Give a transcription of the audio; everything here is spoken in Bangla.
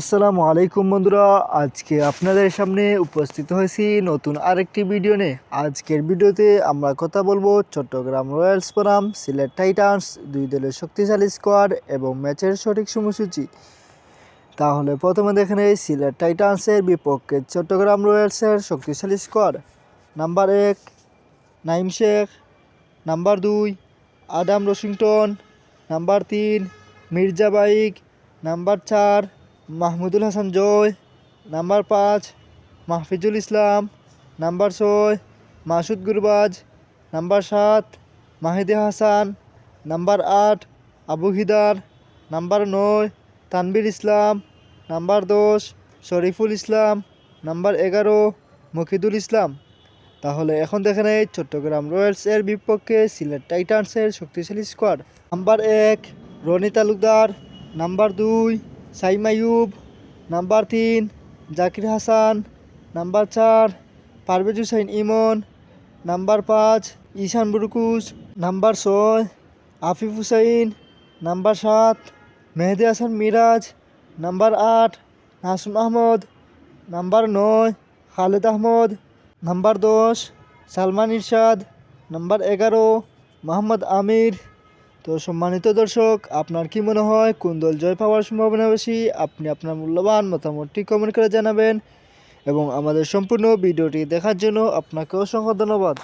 আসসালামু আলাইকুম বন্ধুরা, আজকে আপনাদের সামনে উপস্থিত হয়েছি নতুন আরেকটি ভিডিও নিয়ে। আজকের ভিডিওতে আমরা কথা বলব চট্টগ্রাম রয়্যালস বনাম, সিলেট টাইটান্স, দুই দলের শক্তিশালী স্কোয়াড এবং ম্যাচের সঠিক সময়সূচি। তাহলে প্রথমে দেখে নেই, সিলেট টাইটান্সের বিপক্ষে চট্টগ্রাম রয়্যালসের শক্তিশালী স্কোয়াড নাম্বার এক, নাইম শেখ। নাম্বার দুই, আদাম রশিংটন নাম্বার তিন, মির্জা বাইক। নাম্বার চার মাহমুদুল হাসান জয়, নাম্বার পাঁচ, মাহফিজুল ইসলাম, নাম্বার ছয়, মাসুদ গুরবাজ, নাম্বার সাত, মাহিদি হাসান, নাম্বার আট, আবু হিদার, নাম্বার নয়, তানবির ইসলাম, নাম্বার দশ, শরীফুল ইসলাম, নাম্বার এগারো মকিদুল ইসলাম। তাহলে এখন দেখে নেই চট্টগ্রাম রয়্যালসের বিপক্ষে সিলেট টাইটান্সের শক্তিশালী স্কোয়াড নাম্বার এক, রনি তালুকদার। নাম্বার দুই সাইম আইয়ুব নাম্বার তিন, জাকির হাসান, নাম্বার চার, পারভেজ হুসাইন ইমন, নাম্বার পাঁচ, ঈশান বুরকুস নাম্বার ছয়, আফিফ হুসাইন, নাম্বার সাত, মেহেদি হাসান মিরাজ, নাম্বার আট নাসুম আহমদ, নাম্বার নয়, খালেদ আহমদ, নাম্বার দশ, সালমান ইরশাদ, নাম্বার এগারো, মোহাম্মদ আমির তো সম্মানিত দর্শক, আপনার কি মনে হয় কোন দল জয় পাওয়ার সম্ভাবনা বেশি? আপনি আপনার মূল্যবান মতামতটি কমেন্ট করে জানাবেন এবং আমাদের সম্পূর্ণ ভিডিওটি দেখার জন্য আপনাকে অসংখ্য ধন্যবাদ।